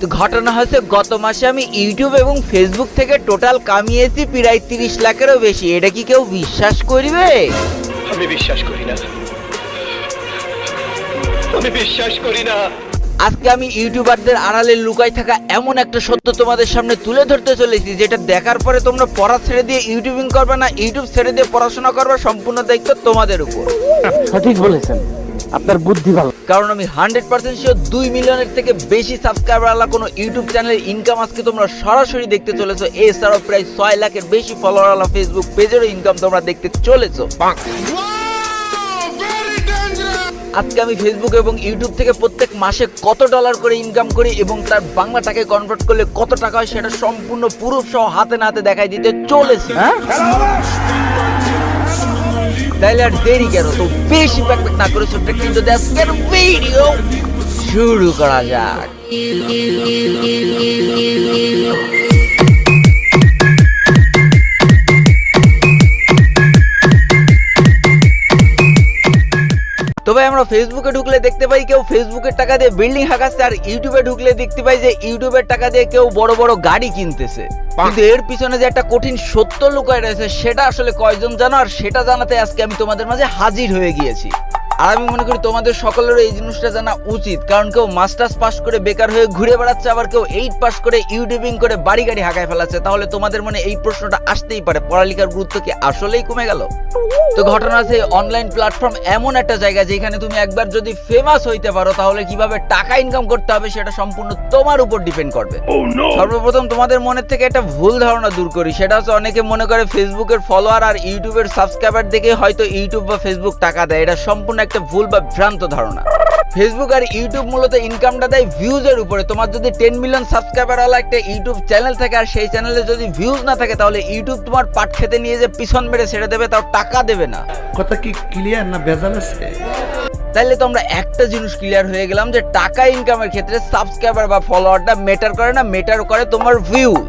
তো ঘটনা হচ্ছে গত মাসে আমি ইউটিউব এবং ফেসবুক থেকে টোটাল কামিয়েছি প্রায় তিরিশ লাখেরও বেশি। এটা কি কেউ বিশ্বাস করবে? আমি বিশ্বাস করি না। আমি বিশ্বাস করি না। আজকে আমি ইউটিউবারদের আড়ালে লুকাই থাকা এমন একটা সত্য তোমাদের সামনে তুলে ধরতে চলেছি যেটা দেখার পরে তোমরা পড়া ছেড়ে দিয়ে ইউটিউবিং করবে না ইউটিউব ছেড়ে দিয়ে পড়াশোনা করবে সম্পূর্ণ দায়িত্ব তোমাদের উপর। সঠিক বলেছেন। আপনার বুদ্ধি ভালো। কারণ আমি হান্ড্রেড পার্সেন্ট শিওর দুই মিলিয়নের থেকে বেশি সাবস্ক্রাইবার আলা কোনো ইউটিউব চ্যানেলের ইনকাম আজকে তোমরা সরাসরি দেখতে চলেছো। এছাড়াও প্রায় ছয় লাখের বেশি ফলোয়ার আলা ফেসবুক পেজেরও ইনকাম তোমরা দেখতে চলেছো। আজকে আমি ফেসবুক এবং ইউটিউব থেকে প্রত্যেক মাসে কত ডলার করে ইনকাম করি এবং তার বাংলা টাকায় কনভার্ট করলে কত টাকা হয় সেটা সম্পূর্ণ পুরো সহ হাতে নাতে দেখাই দিতে চলেছি। হ্যাঁ? তাইলে আর দেরি কেন? তো বেশি প্যাকপ্যাক না করে ছোট্ট কিন্তু আজকের ভিডিও শুরু করা যাক। তবে আমরা ফেসবুকে ঢুকলে দেখতে পাই কেউ ফেসবুকের টাকা দিয়ে বিল্ডিং হাঁকাচ্ছে আর ইউটিউবে ঢুকলে দেখতে পাই যে ইউটিউবের টাকা দিয়ে কেউ বড় বড় গাড়ি কিনতেছে। কিন্তু এর পিছনে যে একটা কঠিন সত্য লুকায় রয়েছে সেটা আসলে কয়জন জানো? আর সেটা জানাতে আজকে আমি তোমাদের মাঝে হাজির হয়ে গিয়েছি। আর আমি মনে করি তোমাদের সকলেরও এই জিনিসটা জানা উচিত। কারণ কেউ মাস্টার্স পাস করে বেকার হয়ে ঘুরে বেড়াচ্ছে আবার কেউ এইট পাস করে ইউটিউবিং করে বাড়ি গাড়ি হাঁকায় ফেলাচ্ছে। তাহলে তোমাদের মনে এই প্রশ্নটা আসতেই পারে পড়ালেখার গুরুত্ব কি আসলেই কমে গেল? তো ঘটনা আছে অনলাইন প্ল্যাটফর্ম এমন একটা জায়গা যেখানে তুমি একবার যদি ফেমাস হইতে পারো তাহলে কীভাবে টাকা ইনকাম করতে হবে সেটা সম্পূর্ণ তোমার উপর ডিপেন্ড করবে। সর্বপ্রথম তোমাদের মনের থেকে একটা ভুল ধারণা দূর করি। সেটা হচ্ছে অনেকে মনে করে ফেসবুকের ফলোয়ার আর ইউটিউবের সাবস্ক্রাইবার দেখে হয়তো ইউটিউব বা ফেসবুক টাকা দেয়। এটা সম্পূর্ণ একটা ভুল বা ভ্রান্ত ধারণা। ফেসবুক আর ইউটিউব মূলত ইনকামটা দেয় ভিউজের উপরে। তোমার যদি টেন মিলিয়ন সাবস্ক্রাইবার ওয়ালা একটা ইউটিউব চ্যানেল থাকে আর সেই চ্যানেলে যদি ভিউজ না থাকে তাহলে ইউটিউব তোমার পাট খেতে নিয়ে যে পিছন মেরে ছেড়ে দেবে তাও টাকা দেবে না। কথা কি ক্লিয়ার না ভেজাল আছে? তাইলে তো আমরা একটা জিনিস ক্লিয়ার হয়ে গেলাম যে টাকা ইনকামের ক্ষেত্রে সাবস্ক্রাইবার বা ফলোয়ারটা মেটার করে না মেটার করে তোমার ভিউজ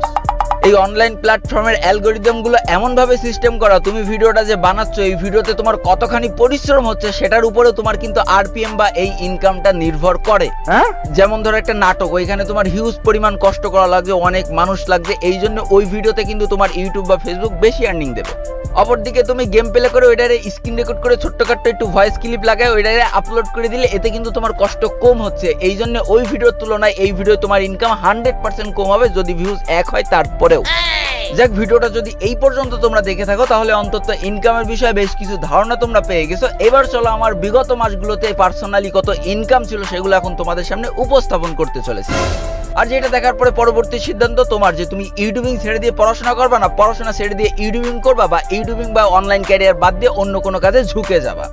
এই অনলাইন প্ল্যাটফর্মের অ্যালগোরিদমগুলো এমন ভাবে সিস্টেম করা তুমি ভিডিওটা যে বানাচ্ছ এই ভিডিওতে তোমার কতখানি পরিশ্রম হচ্ছে সেটার উপরে তোমার কিন্তু আরপিএম বা এই ইনকামটা নির্ভর করে। হ্যাঁ? যেমন ধরো একটা নাটক ওইখানে তোমার হিউজ পরিমাণ কষ্ট করা লাগবে অনেক মানুষ লাগবে এই জন্য ওই ভিডিওতে কিন্তু তোমার ইউটিউব বা ফেসবুক বেশি আর্নিং দেবে। অপরদিকে তুমি গেম প্লে করে ওইটারে স্ক্রিন রেকর্ড করে ছোট্ট ছোট্টখাট্ট একটু ভয়েস ক্লিপ লাগায়, ওইটারে আপলোড করে দিলে এতে কিন্তু তোমার কষ্ট কম হচ্ছে। এই জন্য ওই ভিডিওর তুলনায় এই ভিডিও তোমার ইনকাম হান্ড্রেড পার্সেন্ট কম হবে, যদি ভিউজ এক হয় তারপরেও। যাক, ভিডিওটা যদি এই পর্যন্ত তোমরা দেখে থাকো, তাহলে অন্তত ইনকামের বিষয়ে বেশ কিছু ধারণা তোমরা পেয়ে গেছো। এবার চলো, আমার বিগত মাসগুলোতে পার্সোনালি কত ইনকাম ছিল সেগুলো এখন তোমাদের সামনে উপস্থাপন করতে চলেছি। আর যেটা দেখার পরে পরবর্তী সিদ্ধান্ত তোমার যে তুমি ইউটিউবিং ছেড়ে দিয়ে পড়াশোনা করবা না, পড়াশোনা ছেড়ে দিয়ে ইউটিউবিং করবা বা ইউটিউবিং বা অনলাইন ক্যারিয়ার বাদ দিয়ে অন্য কোনো কাজে ঝুঁকে যাবা।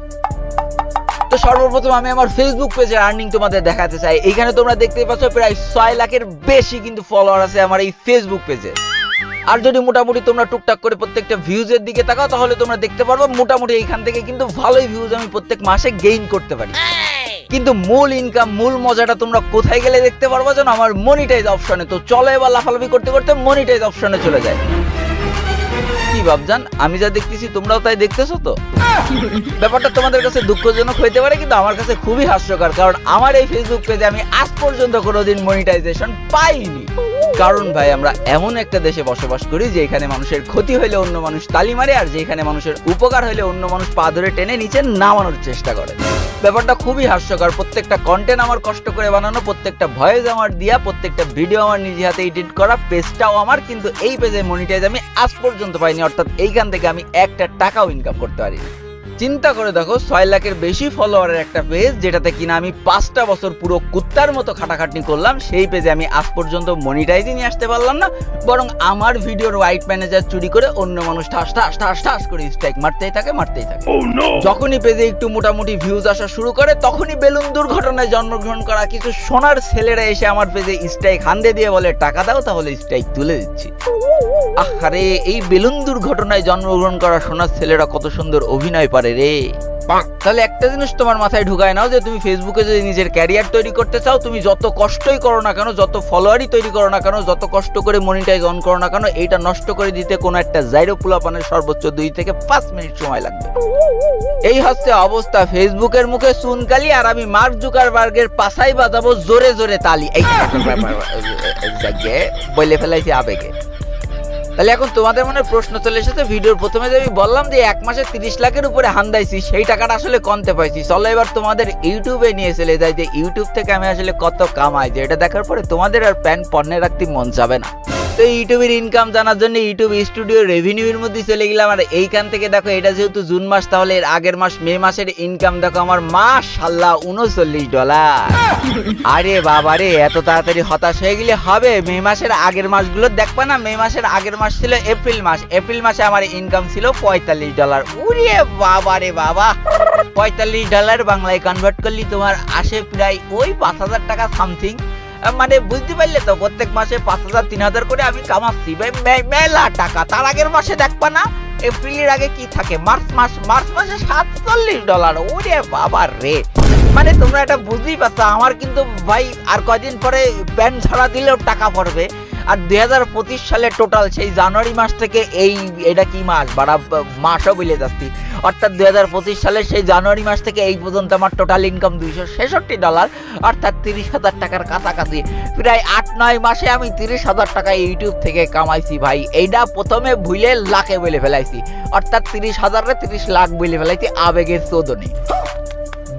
তো সর্বপ্রথম আমি আমার ফেসবুক পেজের আর্নিং তোমাদের দেখাতে চাই। এখানে তোমরা দেখতেই পাচ্ছ, প্রায় ছয় লাখের বেশি কিন্তু ফলোয়ার আছে আমার এই ফেসবুক পেজে আর যদি মোটামুটি তোমরা টুকটাক করে প্রত্যেকটা ভিউজের দিকে তাকাও, তাহলে তোমরা দেখতে পারব মোটামুটি এইখান থেকে কিন্তু ভালোই ভিউজ আমি প্রত্যেক মাসে গেইন করতে পারি। কিন্তু মূল ইনকাম মূল মজাটা তোমরা কোথায় গেলে দেখতে পারব যেন আমার মনিটাইজ অপশনে তো চলো এবার লাফালাফি করতে করতে মনিটাইজ অপশনে চলে যায় কি ভাবজান? আমি যা দেখতেছি, তোমরাও তাই দেখতেছো তো? ব্যাপারটা তোমাদের কাছে দুঃখজনক হইতে পারে, কিন্তু আমার কাছে খুবই হাস্যকর, কারণ আমার এই ফেসবুক পেজে আমি আজ পর্যন্ত কোনোদিন মনিটাইজেশন পাইনি। কারণ ভাই, আমরা এমন একটা দেশে বসবাস করি যে এখানে মানুষের ক্ষতি হইলে অন্য মানুষ তালি মারে, আর যেখানে মানুষের উপকার হইলে অন্য মানুষ পা ধরে টেনে নিচে নামানোর চেষ্টা করে। ব্যাপারটা খুবই হাস্যকর, প্রত্যেকটা কন্টেন্ট আমার কষ্ট করে বানানো, প্রত্যেকটা ভয়েস আমার দিয়া, প্রত্যেকটা ভিডিও আমার নিজে হাতে এডিট করা পেজটাও আমার, কিন্তু এই পেজে মনিটাইজ আমি আজ পর্যন্ত পাইনি। অর্থাৎ এইখান থেকে আমি একটা টাকাও ইনকাম করতে পারিনি। চিন্তা করে দেখো ছয় লাখের বেশি ফলোয়ারের একটা পেজ যেটাতে কিনা আমি পাঁচটা বছর পুরো কুত্তার মতো খাটাখাটনি করলাম সেই পেজে আমি আজ পর্যন্ত মনিটাইজই নিয়ে আসতে পারলাম না বরং আমার ভিডিওর হোয়াইট ম্যানেজার চুরি করে অন্য মানুষ ঠাস ঠাস ঠাস ঠাস করে স্ট্রাইক মারতেই থাকে মারতেই থাকে। যখনই পেজে একটু মোটামুটি ভিউজ আসা শুরু করে তখনই বেলুন দুর্ঘটনায় জন্মগ্রহণ করা কিছু সোনার ছেলেরা এসে আমার পেজে স্ট্রাইক হান্দে দিয়ে বলে টাকা দাও তাহলে স্ট্রাইক তুলে দিচ্ছি। আহারে এই বেলুন দুর্ঘটনায় জন্মগ্রহণ করা সোনার ছেলেরা কত সুন্দর অভিনয় পারে। রে। তাহলে একটা জিনিস তোমার মাথায় ঢুকায় নাও যে তুমি ফেসবুকে যদি নিজের ক্যারিয়ার তৈরি করতে চাও তুমি যত কষ্টই করো না কেন যত ফলোয়ারই তৈরি করো না কেন যত কষ্ট করে মনিটাইজ অন করো না কেন এইটা নষ্ট করে দিতে কোনো একটা জাইরো পোলাপানের সর্বোচ্চ দুই থেকে পাঁচ মিনিট সময় লাগবে। এই হচ্ছে অবস্থা। ফেসবুকের মুখে সুনকালি আর আমি মার্ক জুকারবার্গের পাশাই বাজাবো জোরে জোরে তালি। এই বলে ফেলাইছি আবেগে। তাহলে এখন তোমাদের মনে প্রশ্ন চলে এসেছে, ভিডিওর প্রথমে যে আমি বললাম যে এক মাসে তিরিশ লাখের উপরে হান্দাইছি সেই টাকাটা আসলে কমতে পাইছি। চলো এবার তোমাদের ইউটিউবে নিয়ে চলে যাই যে ইউটিউব থেকে আমি আসলে কত কামাই, যে এটা দেখার পরে তোমাদের আর প্যান পণ্যে রাখতে মন যাবে না। তো ইউটিউবের ইনকাম জানার জন্য ইউটিউব স্টুডিও রেভিনিউর মধ্যে চলে গেলাম। আর এইখান থেকে দেখো, এটা যেহেতু জুন মাস, তাহলে এর আগের মাস, মে মাসের ইনকাম দেখো আমার মাস সাল্লাহ উনচল্লিশ ডলার আরে বাবা রে, এত তাড়াতাড়ি হতাশ হয়ে গেলে হবে? মে মাসের আগের মাসগুলো দেখবা না? মে মাসের আগের মাস ছিল এপ্রিল মাস। এপ্রিল মাসে আমার ইনকাম ছিল পঁয়তাল্লিশ ডলার উরে বাবা রে বাবা! পঁয়তাল্লিশ ডলার বাংলায় কনভার্ট করলি, তোমার আসে প্রায় ওই পাঁচ হাজার টাকা সামথিং মানে বুঝতে পারলে তো প্রত্যেক মাসে পাঁচ হাজার তিন হাজার করে আমি কামাচ্ছি। ভাই, মেলা টাকা। তার আগের মাসে দেখবা না এপ্রিলের আগে কি থাকে? মার্চ মাস মার্চ মাসে সাতচল্লিশ ডলার। ওরে বাবার রে। মানে তোমরা এটা বুঝতেই পারছ আমার কিন্তু ভাই আর কয়দিন পরে প্যান্ট ছাড়া দিলেও টাকা পড়বে। আর দুই হাজার পঁচিশ সালে টোটাল সেই জানুয়ারি মাস থেকে এই এটা কি মাস? বাড়া মাসও বলে যাচ্ছি। অর্থাৎ দুই সালের সেই জানুয়ারি মাস থেকে এই পর্যন্ত আমার টোটাল ইনকাম দুইশো ছেষট্টি ডলার অর্থাৎ তিরিশ হাজার টাকার কাছাকাছি। প্রায় আট নয় মাসে আমি তিরিশ হাজার টাকা ইউটিউব থেকে কামাইছি ভাই। এইটা প্রথমে ভুলে লাখে বলে ফেলাইছি। অর্থাৎ তিরিশ হাজারে তিরিশ লাখ বলে ফেলাইছি আবেগের চোদনে।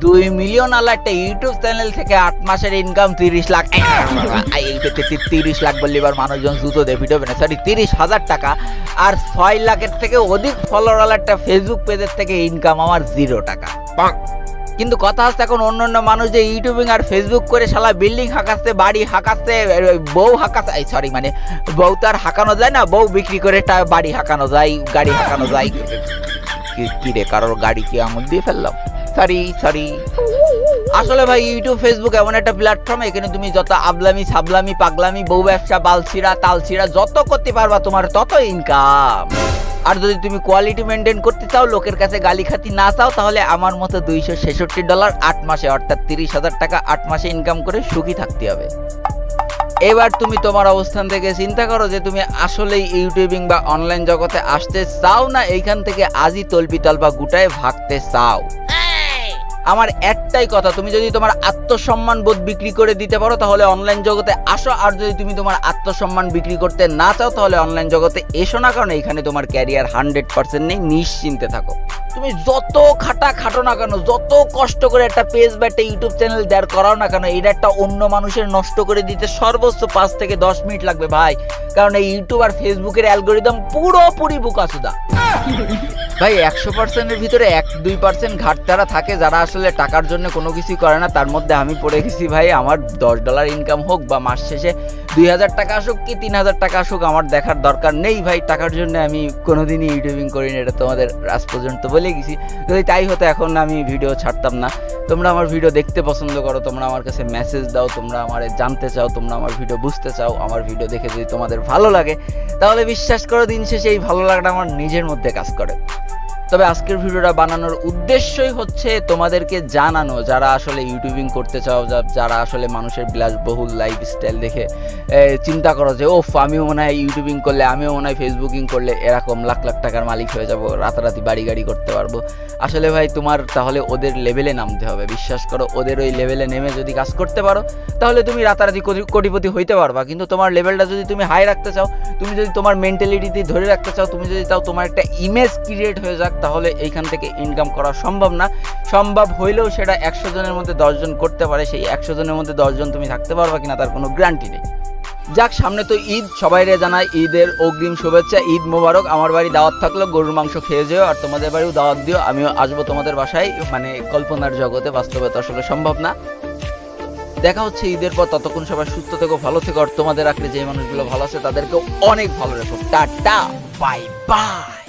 দুই মিলিয়ন আলা একটা ইউটিউব চ্যানেল থেকে আট মাসের ইনকাম তিরিশ লাখ। তিরিশ লাখ বললে এবার মানুষজন জুতো দিয়ে ভিডিও সরি তিরিশ হাজার টাকা। আর ছয় লাখের থেকে অধিক ফলোয়ার আলা একটা ফেসবুক পেজের থেকে ইনকাম আমার জিরো টাকা। কিন্তু কথা হচ্ছে এখন অন্য অন্য মানুষ যে ইউটিউবিং আর ফেসবুক করে শালা বিল্ডিং হাঁকাচ্ছে বাড়ি হাঁকাচ্ছে বউ হাঁকাচ্ছে সরি মানে বউ তো আর হাঁকানো যায় না বউ বিক্রি করে বাড়ি হাঁকানো যায় গাড়ি হাঁকানো যায়। কি- কি রে কারোর গাড়ি কি আঙুল দিয়ে ফেললাম? সরি সরি আসলে ভাই ইউটিউব ফেসবুক এমন একটা প্ল্যাটফর্ম এখানে তুমি যত আবলামি, সাবলামি, পাগলামি, বউ ব্যবসা বালছিরা তালছিরা যত করতে পারবা তোমার তত ইনকাম আর যদি তুমি কোয়ালিটি মেনটেন করতে চাও, লোকের কাছে গালি খাতি না চাও, তাহলে আমার মতো দুইশো ছেষট্টি ডলার আট মাসে, অর্থাৎ তিরিশ হাজার টাকা আট মাসে ইনকাম করে সুখী থাকতে হবে। এবার তুমি তোমার অবস্থান থেকে চিন্তা করো যে তুমি আসলেই ইউটিউবিং বা অনলাইন জগতে আসতে চাও না, এইখান থেকে আজই তলপি তলপা গুটায় ভাগতে চাও। আমার একটাই কথা তুমি যদি তোমার আত্মসম্মান বোধ বিক্রি করে দিতে পারো তাহলে অনলাইন জগতে আসো আর যদি তুমি তোমার আত্মসম্মান বিক্রি করতে না চাও তাহলে অনলাইন জগতে এসো না কারণ এখানে তোমার ক্যারিয়ার হান্ড্রেড পার্সেন্ট নেই নিশ্চিন্তে থাকো। তুমি যত খাটা খাটো না কেন যত কষ্ট করে একটা পেজ বা একটা ইউটিউব চ্যানেল দাঁড় করাও না কেন এটা একটা অন্য মানুষের নষ্ট করে দিতে সর্বোচ্চ পাঁচ থেকে দশ মিনিট লাগবে ভাই। কারণ এই ইউটিউব আর ফেসবুকের অ্যালগোরিদম পুরোপুরি বুকাসুদা ভাই একশো পার্সেন্টের ভিতরে এক দুই পার্সেন্ট ঘাট ঘাটতারা থাকে যারা আসলে টাকার জন্য কোনো কিছুই করে না, তার মধ্যে আমি পড়ে গেছি ভাই, আমার দশ ডলার ইনকাম হোক বা মাস শেষে দুই হাজার টাকা আসুক কি তিন হাজার টাকা আসুক, আমার দেখার দরকার নেই ভাই, টাকার জন্য আমি কোনোদিনই ইউটিউবিং করিনি, এটা তোমাদের আজ পর্যন্ত বলে গেছি। যদি তাই হতো এখন আমি ভিডিও ছাড়তাম না। তোমরা আমার ভিডিও দেখতে পছন্দ করো, তোমরা আমার কাছে মেসেজ দাও, তোমরা আমার জানতে চাও, তোমরা আমার ভিডিও বুঝতে চাও, আমার ভিডিও দেখে যদি তোমাদের ভালো লাগে, তাহলে বিশ্বাস করো দিন শেষে এই ভালো লাগাটা আমার নিজের মধ্যে কাজ করে। তবে আজকের ভিডিওটা বানানোর উদ্দেশ্যই হচ্ছে তোমাদেরকে জানানো, যারা আসলে ইউটিউবিং করতে চাও যারা আসলে মানুষের বিলাসবহুল লাইফস্টাইল দেখে চিন্তা করো যে, ওফ, আমিও মনে হয় ইউটিউবিং করলে, আমিও মনে হয় ফেসবুকিং করলে এরকম লাখ লাখ টাকার মালিক হয়ে যাব, রাতারাতি বাড়ি গাড়ি করতে পারব। আসলে ভাই, তোমার তাহলে ওদের লেভেলে নামতে হবে। বিশ্বাস করো, ওদের ওই লেভেলে নেমে যদি কাজ করতে পারো, তাহলে তুমি রাতারাতি কোটি- কোটিপতি হইতে পারবা। কিন্তু তোমার লেভেলটা যদি তুমি হাই রাখতে চাও, তুমি যদি তোমার মেন্টালিটি ধরে রাখতে চাও, তুমি যদি চাও তোমার একটা ইমেজ ক্রিয়েট হয়ে যাক তাহলে এইখান থেকে ইনকাম করা সম্ভব না। সম্ভব হইলেও সেটা একশো জনের মধ্যে দশজন করতে পারে, সেই একশো জনের মধ্যে দশজন তুমি থাকতে পারবা কিনা তার কোনো গ্যারান্টি নেই। যাক, সামনে তো ঈদ, সবাইরে জানাই ঈদের অগ্রিম শুভেচ্ছা, ঈদ মোবারক। আমার বাড়ি দাওয়াত থাকল, গরুর মাংস খেয়ে যেও, আর তোমাদের বাড়িও দাওয়াত দিও। আমিও আসব তোমাদের বাসায়। মানে কল্পনার জগতে বাস্তবে তো আসলে সম্ভব না। দেখা হচ্ছে ঈদের পর, ততক্ষণ সবাই সুস্থ থেকো, ভালো থেকো, আর তোমাদের আঁকড়ে যে মানুষগুলো ভালো আছে, তাদেরকেও অনেক ভালো রেখো। Tata, bye bye.